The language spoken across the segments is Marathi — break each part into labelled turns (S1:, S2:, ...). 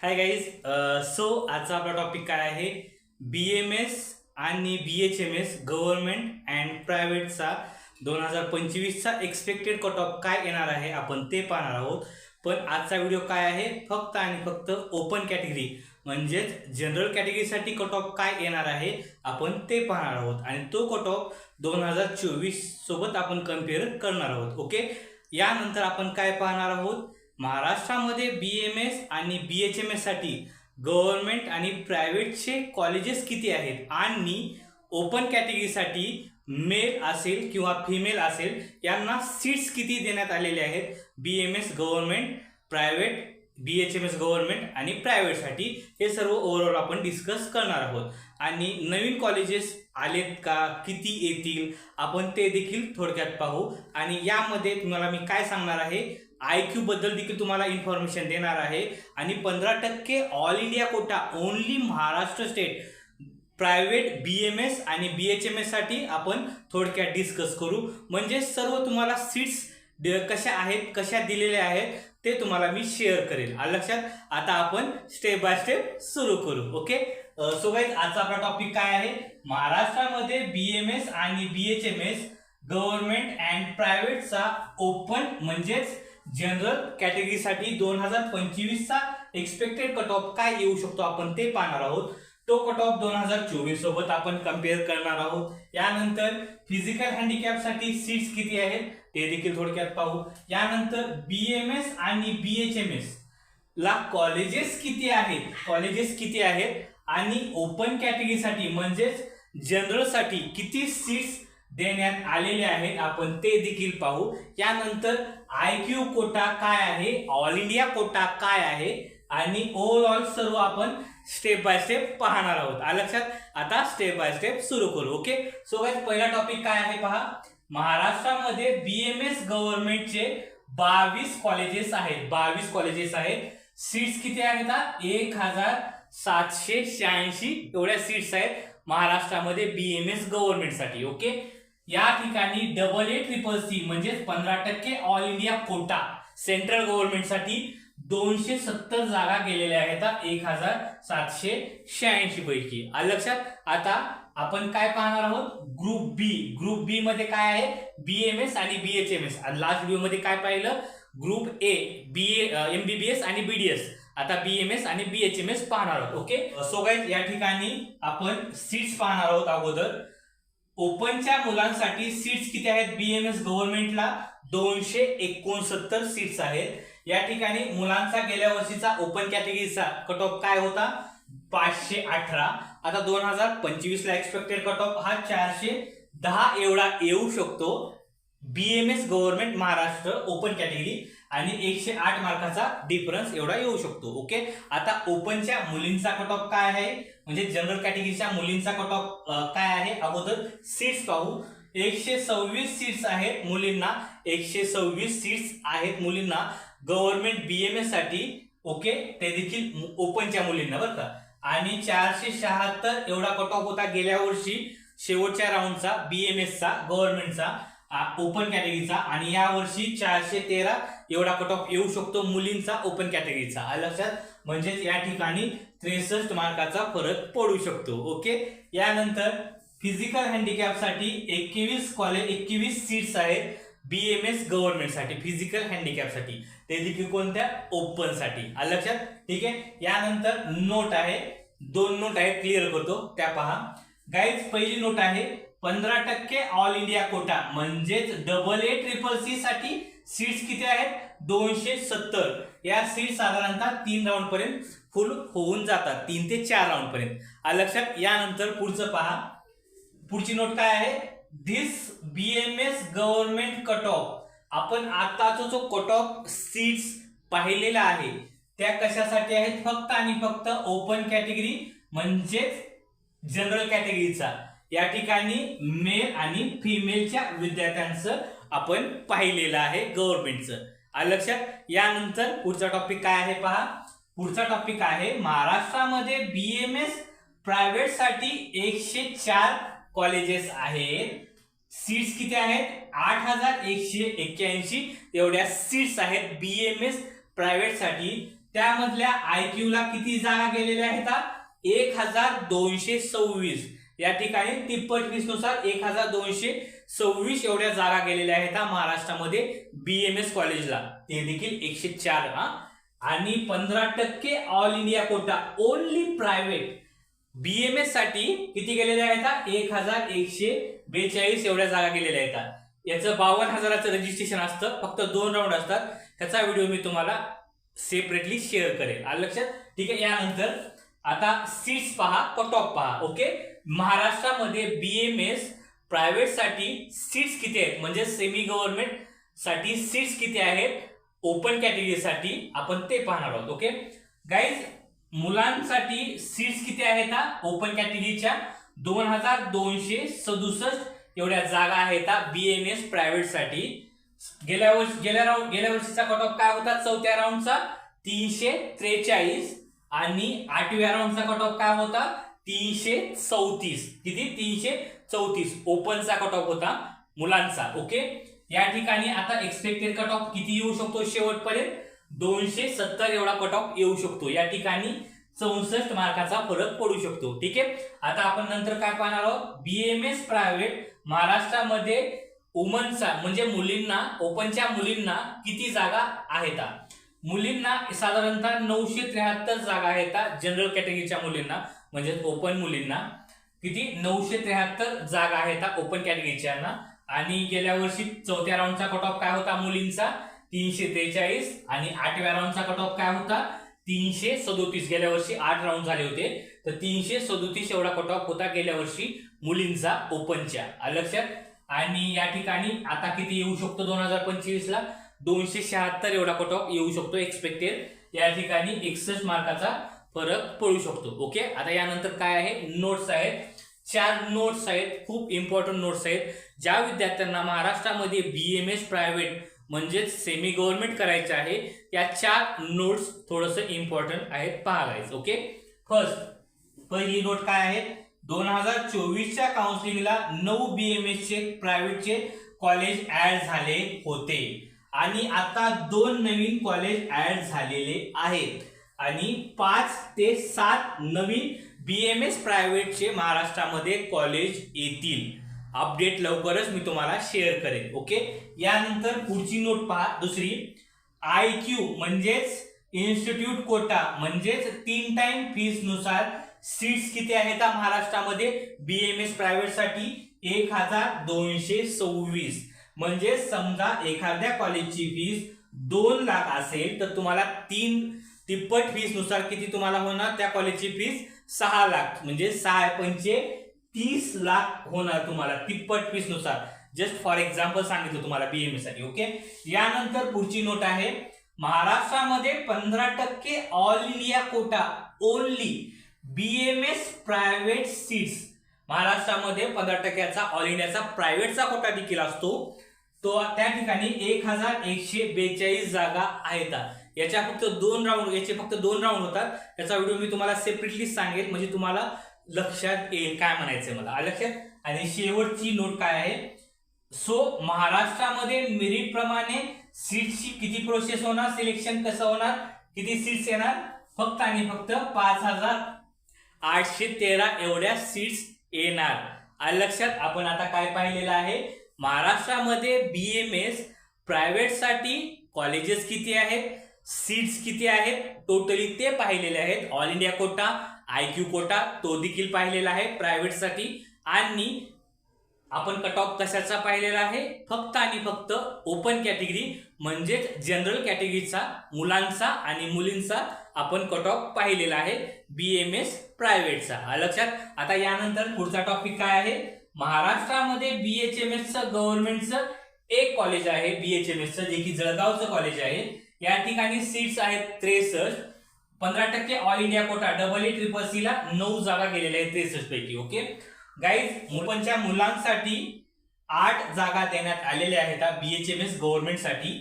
S1: हाय गाईज सो आजचा आपला टॉपिक काय आहे? बी एम एस आणि B H M S government and प्रायव्हेटचा दोन हजार पंचवीसचा एक्सपेक्टेड कट ऑफ काय येणार आहे? आपण ते पाहणार आहोत. पण आजचा व्हिडिओ काय आहे? फक्त आणि फक्त ओपन कॅटेगरी म्हणजेच जनरल कॅटेगरीसाठी कट ऑफ काय येणार आहे? आपण ते पाहणार आहोत. आणि तो कट ऑफ दोन हजार चोवीस सोबत आपण कंपेअर करणार आहोत. ओके यानंतर आपण काय पाहणार आहोत? महाराष्ट्रामध्ये बी एम एस आणि बी एच एम एससाठी गव्हर्नमेंट आणि प्रायव्हेटचे कॉलेजेस किती आहेत? आणि ओपन कॅटेगरीसाठी मेल असेल किंवा फिमेल असेल यांना सीट्स किती देण्यात आलेले आहेत? B M S government private B H M S government आणि प्रायव्हेटसाठी हे सर्व ओव्हरऑल आपण डिस्कस करणार आहोत. आणि नवीन कॉलेजेस आलेत का? किती येतील? आपण ते देखील थोडक्यात पाहू. आणि यामध्ये तुम्हाला मी काय सांगणार आहे? आय क्यूबद्दल देखील तुम्हाला इन्फॉर्मेशन देणार आहे. आणि पंधरा टक्के all India quota only Maharashtra state private B M S आणि बी एच एम एससाठी आपण थोडक्यात डिस्कस करू. म्हणजे सर्व तुम्हाला सीट्स कशा आहेत? कशा दिलेल्या आहेत? ते तुम्हाला मी शेअर करेल. लक्षात आता आपण स्टेप बाय स्टेप सुरू करू ओके सो गाईज आजचा आपला टॉपिक काय आहे? महाराष्ट्रामध्ये बी एम एस आणि B H M S government and प्रायव्हेटचा open म्हणजेच जनरल कॅटेगरीसाठी दोन हजार पंचवीसचा एक्सपेक्टेड कट ऑफ काय येऊ शकतो आपण ते पाहणार आहोत. तो कट ऑफ दोन हजार चोवीस सोबत आपण कंपेअर करणार आहोत. यानंतर फिजिकल हँडिकॅपसाठी सीट्स किती आहेत? ते देखील थोडक्यात पाहू. यानंतर बी एम एस आणि बी एच एम एस ला कॉलेजेस किती आहेत? कॉलेजेस किती आहेत? आणि ओपन कॅटेगरीसाठी म्हणजेच जनरलसाठी किती सीट्स देण्यात आलेले आहेत? आपण ते देखील पाहू. यानंतर आय क्यू कोटा काय आहे? ऑल इंडिया कोटा काय आहे? आणि ओव्हरऑल सर्व आपण स्टेप बाय स्टेप पाहणार आहोत. लक्षात? आता स्टेप बाय स्टेप सुरू करू. ओके सो गाईज पहिला टॉपिक काय आहे पहा? महाराष्ट्रामध्ये बी एम एस गव्हर्नमेंटचे बावीस कॉलेजेस आहेत. बावीस कॉलेजेस आहेत. सीट्स किती आहेत एक हजार सातशे शहाऐंशी एवढ्या सीट्स आहेत महाराष्ट्रामध्ये बी एम एस गव्हर्नमेंटसाठी ओके या ठिकाणी डबल ए ट्रिपल सी म्हणजेच पंधरा टक्के ऑल इंडिया कोटा सेंट्रल गव्हर्नमेंटसाठी दोनशे सत्तर जागा गेलेल्या आहेत एक हजार सातशे शहाऐंशी पैकी. लक्षात? आता आपण काय पाहणार आहोत? ग्रुप बी ग्रुप बी मध्ये काय आहे? बीएमएस आणि B H M S last व्हिडिओमध्ये काय पाहिलं? Group A B M B B S आणि बीडीएस आता बीएमएस आणि बी एच एम एस पाहणार आहोत ओके सो गाईज या ठिकाणी आपण सीट्स पाहणार आहोत अगोदर. ओपनच्या मुलांसाठी सीट्स किती आहेत? बीएमएस गव्हर्नमेंटला दोनशे एकोणसत्तर सीट्स आहेत. या ठिकाणी मुलांचा गेल्या वर्षीचा ओपन कॅटेगरीचा कट ऑफ काय होता? पाचशे अठरा. आता दोन हजार पंचवीस ला एक्सपेक्टेड कट ऑफ हा चारशे दहा एवढा येऊ शकतो. B M S government Maharashtra open category आणि एकशे आठ मार्काचा डिफरन्स एवढा येऊ शकतो. ओके आता ओपनच्या मुलींचा कट ऑफ काय आहे? म्हणजे जनरल कॅटेगरीच्या मुलींचा कट ऑफ काय आहे? अगोदर सीट्स पाहू. एकशे सव्वीस सीट्स आहेत मुलींना. एकशे सव्वीस सीट्स आहेत मुलींना. गव्हर्नमेंट बी एम एससाठी. ओके ते देखील ओपनच्या मुलींना बरं का. आणि चारशे शहात्तर एवढा कट ऑफ होता गेल्या वर्षी. शेवटच्या राऊंडचा बी एम एसचा गव्हर्नमेंटचा ओपन कॅटेगरीचा आणि या वर्षी चारशे तेरा एवढा कट ऑफ येऊ शकतो मुलींचा ओपन कॅटेगरीचा लक्षात? म्हणजेच या ठिकाणी त्रेसष्ट मार्काचा फरक पडू शकतो. ओके? यानंतर फिजिकल हँडिकॅपसाठी एकवीस कॉलेज एकवीस सीट्स आहेत. बी एम एस गव्हर्नमेंटसाठी फिजिकल हँडिकॅपसाठी ते देखील कोणत्या? ओपनसाठी आलं लक्षात? ठीक आहे? यानंतर नोट आहे. दोन नोट आहेत क्लिअर करतो. त्या पहा. गाईज पहिली नोट आहे पंधरा टक्के ऑल इंडिया कोटा म्हणजेच डबल ए ट्रिपल सी साठी सीट्स किती आहेत? दोनशे सत्तर. या सीट साधारणतः तीन राऊंड पर्यंत फुल होऊन जातात. तीन ते चार राऊंड पर्यंत. लक्षात? यानंतर पुढचं पहा. पुढची नोट काय आहे? This B M S government cut off आपण आताचा जो कट ऑफ सीट्स पाहिलेला आहे त्या कशासाठी आहेत? फक्त आणि फक्त ओपन कॅटेगरी म्हणजेच जनरल कॅटेगरीचा या ठिकाणी मेल आणि फिमेलच्या विद्यार्थ्यांचं आपण पाहिलेलं आहे गव्हर्नमेंटचं आलं लक्षात? यानंतर पुढचा टॉपिक काय आहे पहा. पुढचा टॉपिक आहे महाराष्ट्रामध्ये बी एम एस प्रायव्हेटसाठी एकशे चार कॉलेजेस आहेत. सीट्स किती आहेत? आठ हजार एकशे एक्क्याऐंशी. एवढ्या सीट्स आहेत बी एम एस प्रायव्हेटसाठी त्यामधल्या आय क्यूला किती जागा गेलेल्या आहेत? एक हजार दोनशे सव्वीस. या ठिकाणी तिप्पट वीसनुसार एक हजार दोनशे सव्वीस एवढ्या जागा गेलेल्या आहेत महाराष्ट्रामध्ये बीएमएस कॉलेजला ते देखील एकशे चार हा. आणि पंधरा टक्के all India quota only private बीएमएससाठी किती गेलेल्या आहेत एक हजार एकशे बेचाळीस एवढ्या जागा गेलेल्या आहेत याचं बावन्न हजाराचं रजिस्ट्रेशन असतं फक्त दोन राऊंड असतात. त्याचा व्हिडिओ मी तुम्हाला सेपरेटली शेअर करेल. आलं लक्षात? ठीक आहे यानंतर आता सीट्स पहा कट ऑफ पहा ओके महाराष्ट्रामध्ये बीएमएस प्रायव्हेटसाठी सीट्स किती आहेत? म्हणजे सेमी गव्हर्नमेंटसाठी सीट्स किती आहेत? ओपन कॅटेगरीसाठी आपण ते पाहणार आहोत ओके गाईज मुलांसाठी सीट्स किती आहेत ओपन कॅटेगरीच्या दोन हजार दोनशे सदुसष्ट एवढ्या जागा आहेत बी बीएमएस एस प्रायव्हेटसाठी गेल्या वर्षी गेल्या राऊंड गेल्या वर्षीचा कट ऑफ काय होता? चौथ्या राऊंडचा तीनशे त्रेचाळीस आणि आठव्या राऊंडचा कट ऑफ काय होता? तीनशे चौतीस. किती? तीनशे चौतीस. ओपनचा कट ऑफ होता मुलांचा. ओके या ठिकाणी आता एक्सपेक्टेड कट ऑफ किती येऊ शकतो शेवटपर्यंत? दोनशे सत्तर एवढा कट ऑफ येऊ शकतो. या ठिकाणी चौसष्ट मार्काचा फरक पडू शकतो. ठीक आहे? आता आपण नंतर काय पाहणार आहोत? बीएमएस प्रायव्हेट महाराष्ट्रामध्ये वुमनचा म्हणजे मुलींना ओपनच्या मुलींना किती जागा आहेत? मुलींना साधारणतः नऊशे त्र्याहत्तर जागा आहेत जनरल कॅटेगरीच्या मुलींना म्हणजे ओपन मुलींना. किती? नऊशे त्र्याहत्तर जागा आहेत ओपन कॅटेगरीच्या आणि गेल्या वर्षी चौथ्या राऊंडचा कट ऑफ काय होता? मुलींचा तीनशे त्रेचाळीस आणि आठव्या राऊंडचा कट ऑफ काय होता? तीनशे सदोतीस. गेल्या वर्षी आठ राऊंड झाले होते. तर तीनशे सदोतीस एवढा कट ऑफ होता गेल्या वर्षी मुलींचा ओपनच्या लक्षात? आणि या ठिकाणी आता किती येऊ शकतो? दोन हजार पंचवीस ला दोनशे शहात्तर एवढा कट ऑफ येऊ शकतो एक्सपेक्टेड या ठिकाणी एकसष्ट मार्काचा फरक पडू शकतो. ओके आता यानंतर काय आहे? नोट्स आहेत. चार नोट्स आहेत. खूप इम्पॉर्टंट नोट्स आहेत. ज्या विद्यार्थ्यांना महाराष्ट्रामध्ये बी एम एस प्रायव्हेट म्हणजेच सेमी गव्हर्नमेंट करायचं आहे. या चार नोट्स थोडंसं इम्पॉर्टंट आहेत पाहायचं ओके फर्स्ट पहिली नोट काय आहे? दोन हजार चोवीसच्या काउन्सिलिंगला नऊ बीएमएस चे प्रायव्हेटचे कॉलेज ऍड झाले होते. आणि आता दोन नवीन कॉलेज ऍड झालेले आहेत. आणि पाच ते सात नवीन बीएमएस प्रायव्हेटचे महाराष्ट्रामध्ये कॉलेज येतील. अपडेट लवकरच मी तुम्हाला शेअर करेन ओके यानंतर पुढची नोट पहा दुसरी. आय क्यू म्हणजेच इन्स्टिट्यूट कोटा म्हणजेच तीन टाइम फीसनुसार सीट्स किती आहेत महाराष्ट्रामध्ये? महाराष्ट्रामध्ये एम प्रायव्हेटसाठी एक हजार दोनशे सव्वीस. म्हणजे समजा एखाद्या कॉलेजची फीस दोन लाख असेल तर तुम्हाला तीन तिप्पट फीसनुसार किती तुम्हाला होणार? त्या कॉलेजची फीस सहा लाख म्हणजे सहा पंचे तीस लाख होणार तुम्हाला तिप्पट फीसनुसार. जस्ट फॉर एक्झाम्पल सांगितलं तुम्हाला बीएमएससाठी ओके यानंतर पुढची नोट आहे महाराष्ट्रामध्ये पंधरा टक्के all India quota only BMS private seats महाराष्ट्रामध्ये पंधरा टक्क्याचा ऑल इंडियाचा प्रायव्हेटचा कोटा देखील असतो. तो त्या ठिकाणी एक हजार एकशे बेचाळीस जागा आहेत. याच्या फक्त दोन राऊंड याचे फक्त दोन राऊंड होतात. त्याचा व्हिडिओ मी तुम्हाला सेपरेटली सांगेल म्हणजे तुम्हाला लक्षात येईल काय म्हणायचंय मला? लक्षात आणि शेवटची नोट काय आहे? सो महाराष्ट्रामध्ये मेरिट प्रमाणे सीटची किती प्रोसेस होणार? सिलेक्शन कसं होणार? किती सीट्स येणार? फक्त आणि फक्त पाच हजार आठशे तेरा एवढ्या सीट्स येणार. आणि लक्षात आपण आता काय पाहिलेलं आहे? महाराष्ट्रामध्ये बी एम एस प्रायव्हेटसाठी कॉलेजेस किती आहेत? सीट्स किती आहेत? टोटली ते पाहिलेले आहेत. All India quota I Q quota तो देखील पाहिलेला आहे प्रायव्हेटसाठी. आणि आपण कट ऑफ कशाचा पाहिलेला आहे? फक्त आणि फक्त ओपन कॅटेगरी म्हणजेच जनरल कॅटेगरीचा मुलांचा आणि मुलींचा आपण कट ऑफ पाहिलेला आहे. बी एम एस प्रायव्हेटचा. लक्षात? आता यानंतर पुढचा टॉपिक काय आहे? महाराष्ट्रामध्ये बी एच एम एसचं गव्हर्नमेंटचं एक कॉलेज आहे. बी एच एम जे की जळगावचं कॉलेज आहे. या ठिकाणी सीट्स आहेत त्रेसष्ट. पंधरा टक्के all India quota double A triple C ला नऊ जागा गेलेल्या आहेत त्रेसष्ट पैकी ओके गाईज ओपनच्या मुलांसाठी आठ जागा देण्यात आलेल्या आहेत बीएचएमएस एससाठी.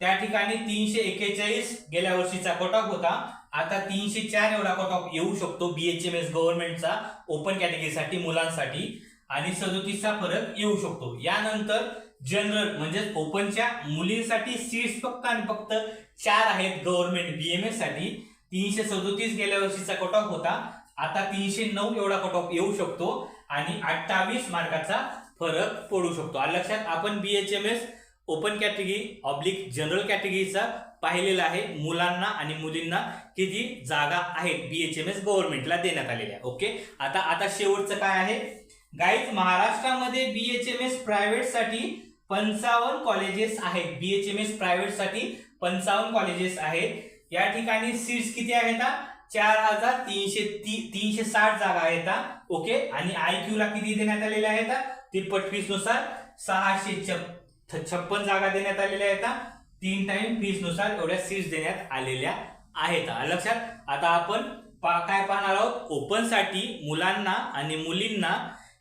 S1: त्या ठिकाणी तीनशे एक्केचाळीस गेल्या वर्षीचा कट ऑफ होता. आता तीनशे चार एवढा कट ऑफ येऊ शकतो बीएचएमएस गव्हर्नमेंटचा ओपन कॅटेगरीसाठी मुलांसाठी. आणि सदोतीसचा फरक येऊ शकतो. यानंतर जनरल म्हणजेच ओपनच्या मुलींसाठी सीट्स फक्त आणि फक्त चार आहेत गव्हर्नमेंट बीएमएससाठी. तीनशे सदोतीस गेल्या वर्षीचा कट ऑफ होता. आता तीनशे नऊ एवढा कट ऑफ येऊ शकतो आणि अठ्ठावीस मार्काचा फरक पडू शकतो. लक्षात आपण BHMS open category oblique general कॅटेगरीचा पाहिलेला आहे. मुलांना आणि मुलींना किती जागा आहेत बीएचएमएस गव्हर्नमेंटला देण्यात आलेल्या. ओके? आता आता शेवटचं काय आहे? गाईज महाराष्ट्रामध्ये बीएचएमएस प्रायव्हेटसाठी पंचावन्न कॉलेजेस आहेत. बीएचएमएस प्रायव्हेटसाठी पंचावन्न कॉलेजेस आहेत. या ठिकाणी सीट्स किती आहेत चार हजार तीनशे ती तीनशे साठ जागा आहेत ओके आणि आय ला किती देण्यात आलेल्या आहेत ते पटवीसनुसार सहाशे छप- छप्पन जागा देण्यात आलेल्या आहेत तीन टाइम फीसनुसार एवढ्या सीट्स देण्यात आलेल्या आहेत लक्षात? आता आपण पा- काय पाहणार आहोत? ओपनसाठी मुलांना आणि मुलींना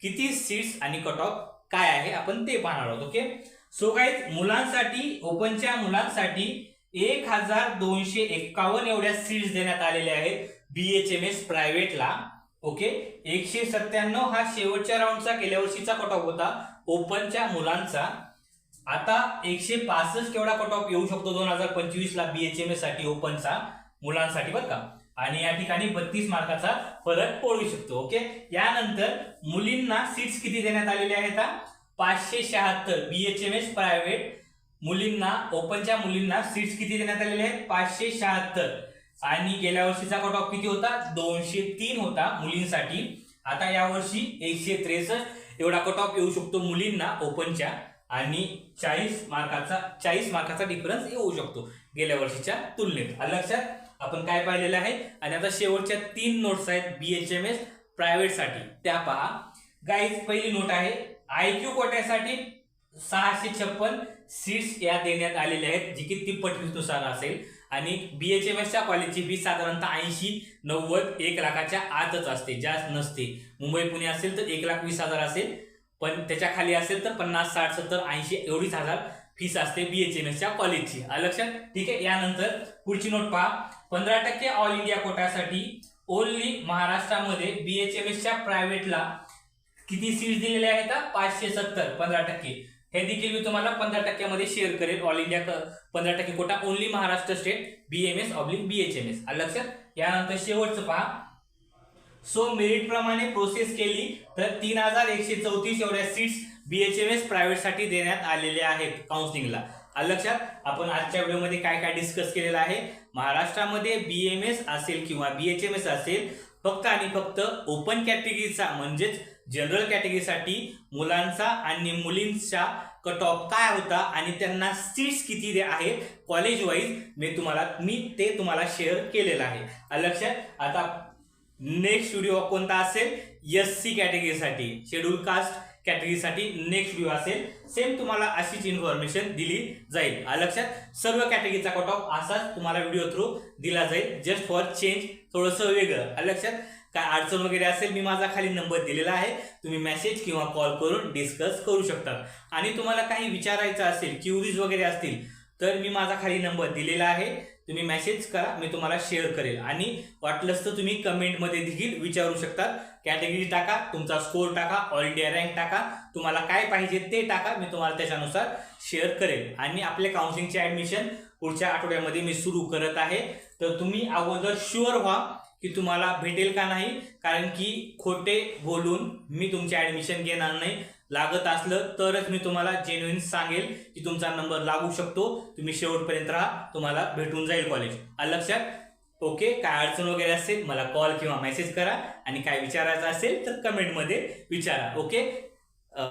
S1: किती सीट्स आणि कट ऑफ काय आहे? आपण ते पाहणार आहोत. ओके सो काही मुलांसाठी ओपनच्या मुलांसाठी एक हजार दोनशे एक्कावन्न एवढ्या सीट्स देण्यात आलेल्या आहेत. बीएचएमएस प्रायव्हेटला ओके एकशे सत्त्याण्णव हा शेवटच्या राऊंडचा गेल्या वर्षीचा कट ऑफ होता. ओपनच्या मुलांचा. आता एकशे पासष्ट केवढा कट ऑफ येऊ शकतो दोन हजार पंचवीस ला बीएचएमएससाठी ओपनचा मुलांसाठी बरं का? आणि या ठिकाणी बत्तीस मार्काचा फरक पडू शकतो. ओके यानंतर मुलींना सीट्स किती देण्यात आलेल्या आहेत? पाचशे शहात्तर. बीएचएमएस प्रायव्हेट मुलींना ओपनच्या मुलींना सीट्स किती देण्यात आलेले आहेत? पाचशे शहात्तर. आणि गेल्या वर्षीचा कट ऑफ किती होता? दोनशे तीन होता मुलींसाठी. आता यावर्षी एकशे त्रेसष्ट. एवढा कट ऑफ येऊ शकतो मुलींना ओपनच्या. आणि चाळीस मार्काचा चाळीस मार्काचा डिफरन्स येऊ शकतो गेल्या वर्षीच्या तुलनेत. लक्षात आपण काय पाहिलेलं आहे? आणि आता शेवटच्या तीन नोट्स आहेत बीएचएमएस एस प्रायव्हेटसाठी त्या पहा. गाईज पहिली नोट आहे. आयक्यू कोट्यासाठी सहाशे छप्पन. सीट्स या देण्यात आलेल्या आहेत जी की तिप्पटनुसार असेल. आणि बी एच एमएसच्या कॉलेजची फी साधारणतः ऐंशी नव्वद एक लाखाच्या आतच असते जास्त नसते. मुंबई पुणे असेल तर एक लाख वीस हजार असेल. पण त्याच्याखाली असेल तर पन्नास साठ सत्तर ऐंशी एवढीच हजार फीस असते बी एच एम एसच्या कॉलेजची लक्षात? ठीक आहे? यानंतर पुढची नोट पहा. पंधरा टक्के ऑल इंडिया कोटासाठी ओनली महाराष्ट्रामध्ये बी एच एम एसच्या प्रायव्हेटला किती सीट्स दिलेल्या आहेत? पाचशे सत्तर पंधरा टक्के. हे देखील मी तुम्हाला पंधरा टक्क्यामध्ये शेअर करेल. ऑल इंडिया पंधरा टक्के quota only Maharashtra state BMS oblique BHMS लक्षात यानंतर शेवटचं पहा. सो मेरिट प्रमाणे प्रोसेस केली तर तीन हजार एकशे चौतीस एवढ्या सीट्स बीएचएमएस प्रायव्हेटसाठी देण्यात आलेल्या आहेत काउन्सिलिंगला लक्षात आपण आजच्या व्हिडिओमध्ये काय काय डिस्कस केलेलं आहे? महाराष्ट्रामध्ये बीएमएस असेल किंवा बीएचएमएस असेल फक्त आणि फक्त ओपन कॅटेगरीचा म्हणजेच जनरल कॅटेगरीसाठी मुलांचा आणि मुलींचा कट ऑफ काय होता आणि त्यांना सीट्स किती आहेत कॉलेज वाईज मी तुम्हाला मी ते तुम्हाला शेअर केलेलं आहे. लक्षात आता नेक्स्ट व्हिडिओ कोणता असेल? एस सी कॅटेगरीसाठी शेड्यूल कास्ट कॅटेगरीसाठी नेक्स्ट व्ह्यू असेल. सेम तुम्हाला अशीच इन्फॉर्मेशन दिली जाईल. लक्षात? सर्व कॅटेगरीचा कट ऑफ असाच तुम्हाला व्हिडिओ थ्रू दिला जाईल. जस्ट फॉर चेंज थोडंसं वेगळं. लक्षात? काय अडचण वगैरे असेल मी माझा खाली नंबर दिलेला आहे. तुम्ही मेसेज किंवा कॉल करून डिस्कस करू शकता. आणि तुम्हाला काही विचारायचं असेल क्युरीज वगैरे असतील तर मी माझा खाली नंबर दिलेला आहे. तुम्ही मेसेज करा मी तुम्हाला शेअर करेल. आणि वाटलंच तर तुम्ही कमेंटमध्ये देखील विचारू शकता. कॅटेगरी टाका तुमचा स्कोर टाका ऑल इंडिया रँक टाका. तुम्हाला काय पाहिजे ते टाका मी तुम्हाला त्याच्यानुसार शेअर करेल. आणि आपल्या काउन्सिलिंगचे ॲडमिशन पुढच्या आठवड्यामध्ये मी सुरू करत आहे. तर तुम्ही अगोदर शुअर व्हा की तुम्हाला भेटेल का नाही कारण की खोटे बोलून मी तुमचे ॲडमिशन घेणार नाही. लागत असलं तरच मी तुम्हाला जेन्युइन सांगेल की तुमचा नंबर लागू शकतो. तुम्ही शेवटपर्यंत राहा तुम्हाला भेटून जाईल कॉलेज आलं लक्षात? ओके काय अडचण वगैरे असेल मला कॉल किंवा मेसेज करा. आणि काय विचारायचं असेल तर कमेंटमध्ये विचारा. ओके